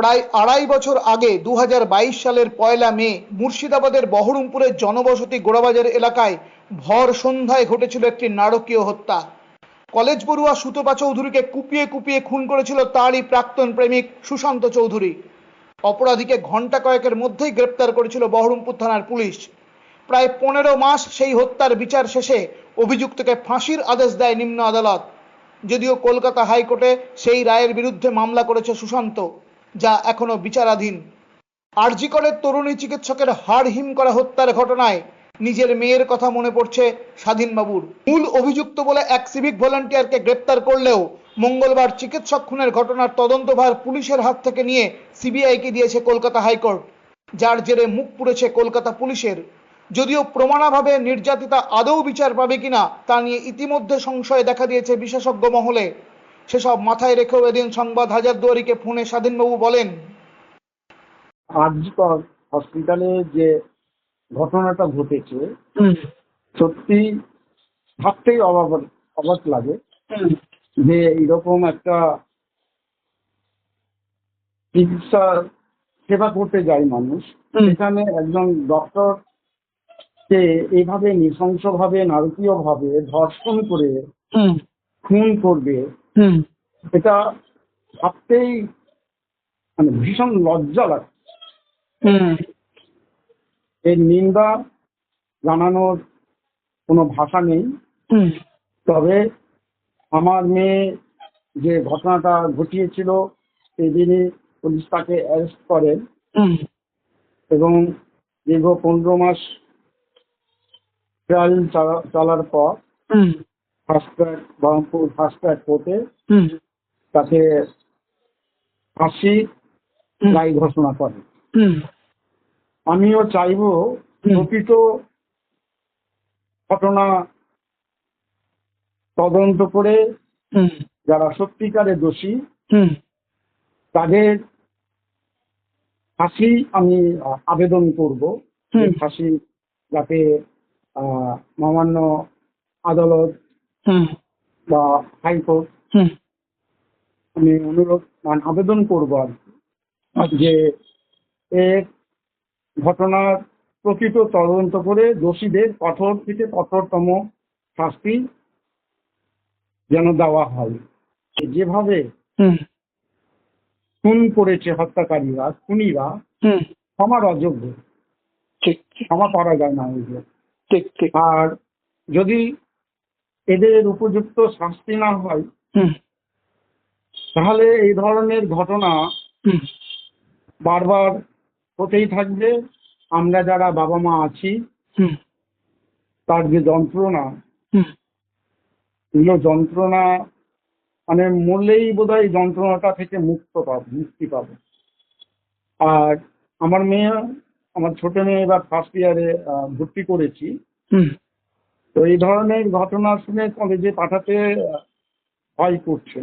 প্রায় আড়াই বছর আগে দু হাজার বাইশ সালের পয়লা মে মুর্শিদাবাদের বহরমপুরের জনবসতি গোড়াবাজার এলাকায় ভর সন্ধ্যায় ঘটেছিল একটি নারকীয় হত্যা। কলেজ পড়ুয়া সুতপা চৌধুরীকে কুপিয়ে কুপিয়ে খুন করেছিল তারই প্রাক্তন প্রেমিক সুশান্ত চৌধুরী। অপরাধীকে ঘণ্টা কয়েকের মধ্যেই গ্রেপ্তার করেছিল বহরমপুর থানার পুলিশ। প্রায় পনেরো মাস সেই হত্যার বিচার শেষে অভিযুক্তকে ফাঁসির আদেশ দেয় নিম্ন আদালত। যদিও কলকাতা হাইকোর্টে সেই রায়ের বিরুদ্ধে মামলা করেছে সুশান্ত। যা এখনও বিচারাধীন। আরজিকরের তরুণী চিকিৎসকের হাড় হিম করা হত্যার ঘটনায় নিজের মেয়ের কথা মনে পড়ছে স্বাধীনবাবুর মূল অভিযুক্ত বলে এক সিভিক ভলান্টিয়ারকে গ্রেপ্তার করলেও মঙ্গলবার চিকিৎসক খুনের ঘটনার তদন্তভার পুলিশের হাত থেকে নিয়ে সিবিআইকে দিয়েছে কলকাতা হাইকোর্ট, যার জেরে মুখ পুড়েছে কলকাতা পুলিশের। যদিও প্রমাণাভাবে নির্যাতিতা আদৌ বিচার পাবে কিনা তা নিয়ে ইতিমধ্যে সংশয় দেখা দিয়েছে বিশেষজ্ঞ মহলে। সেসব মাথায় রেখেও এদিন সংবাদ হাজারদুয়ারিকে ফোনে স্বাধীনবাবু বলেন। আরজিকর হসপিটালে যে ঘটনাটা ঘটেছে সত্যি ভাবতেই অবাক অবাক লাগে যে এরকম একটা চিকিৎসা সেবা করতে যায় মানুষ। সেখানে একজন ডক্টর কে এইভাবে নৃশংসভাবে নারকীয়ভাবে ধর্ষণ করে হুম। খুন করবে এটা ভাবতেই মানে ভীষণ লজ্জা লাগে হুম। এর নিন্দা জানানোর কোনো ভাষা নেই। তবে আমার মেয়ে যে ঘটনাটা ঘটিয়েছিল সেদিনই পুলিশ তাকে অ্যারেস্ট করেন এবং দীর্ঘ পনেরো মাস ট্রায়াল চালা- চলার পর হুম। ফার্স্ট বহরমপুর ফার্স্ট ট্র্যাক কোর্টে তাকে ফাঁসি। রায় ঘোষণা করে আমিও চাইব। প্রকৃত ঘটনা তদন্ত করে যারা সত্যিকারে দোষী হুম তাদের ফাঁসি আমি আবেদন করব। ফাঁসি যাতে আহ, মহামান্য আদালত বা হাইকোর্ট আমি অনুরোধ মানে আবেদন করব আর কি, যে এর ঘটনার প্রকৃত তদন্ত করে দোষীদের কঠোর থেকে কঠোরতম শাস্তি যেন দেওয়া হয়। যেভাবে খুন করেছে হত্যাকারীরা খুনিরা হুম। ক্ষমার অযোগ্য। ক্ষমা করা যায় না। এগুলো আর যদি এদের উপযুক্ত শাস্তি না হয় তাহলে এই ধরনের ঘটনা বারবার হতেই থাকবে। আমরা যারা বাবা মা আছি তার যে যন্ত্রণা এগুলো যন্ত্রণা মানে মরলেই বোধ হয় যন্ত্রণাটা থেকে মুক্ত পাব মুক্তি পাবো। আর আমার মেয়ে আমার ছোট মেয়ে এবার ফার্স্ট ইয়ারে ভর্তি করেছি। তো এই ধরনের ঘটনা শুনে কলেজে পাঠাতে ভয় করছে।